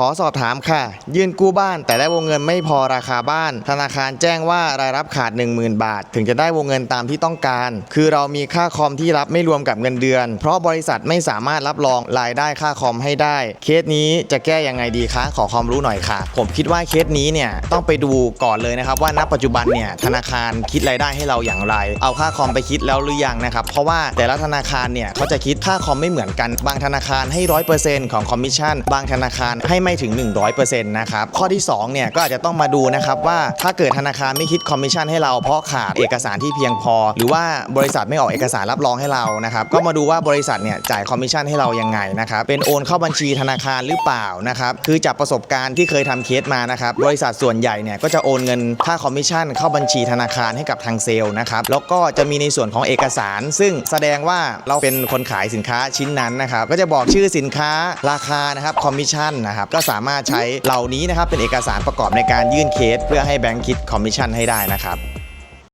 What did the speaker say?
ขอสอบถามค่ะ ยื่นกู้บ้าน แต่ได้วงเงินไม่พอราคาบ้าน ธนาคารแจ้งว่ารายรับขาด 10,000 บาท ถึงจะได้วงเงินตามที่ต้องการ คือเรามีค่าคอมที่รับไม่รวมกับเงินเดือน เพราะบริษัทไม่สามารถรับรองรายได้ค่าคอมให้ได้ เคสนี้จะแก้ยังไงดีคะขอความรู้หน่อยค่ะ ผมคิดว่าเคสนี้เนี่ยต้องไปดูก่อนเลยนะครับว่าณปัจจุบันเนี่ยธนาคารคิดรายได้ให้เราอย่างไร เอาค่าคอมไปคิดแล้วหรือยังนะครับเพราะว่าแต่ละธนาคารเนี่ยเขาจะคิดค่าคอมไม่เหมือนกัน บางธนาคารให้100%ของคอมมิชชั่นบางธนาคารให้ไม่ถึง 100%นะครับ ข้อที่2เนี่ยก็อาจจะต้องมาดูนะครับว่าถ้าเกิดธนาคารไม่คิดคอมมิชชั่นให้เราเพราะขาดเอกสารที่เพียงพอ หรือว่าบริษัทไม่ออกเอกสารรับรองให้เรานะครับก็มาดูว่าบริษัทเนี่ยจ่ายคอมมิชชั่นให้เรายังไงนะครับเป็นโอนเข้าบัญชีธนาคารหรือเปล่านะครับคือจากประสบการณ์ที่เคยทำเคสมานะครับบริษัทส่วนใหญ่เนี่ยก็จะโอนเงินค่าคอมมิชชั่นเข้าบัญชีธนาคารให้กับทางเซลล์นะครับแล้วก็จะมีในส่วนของเอกสาร ซึ่งแสดงว่าเราเป็นคนขายสินค้าชิ้นนั้นนะครับก็จะบอกชื่อสินค้าราคานะครับคอมมิชชั่นนะครับก็สามารถใช้เหล่านี้นะครับเป็นเอกสารประกอบในการยื่นเคส เพื่อให้แบงค์คิดคอมมิชชั่นให้ได้นะครับ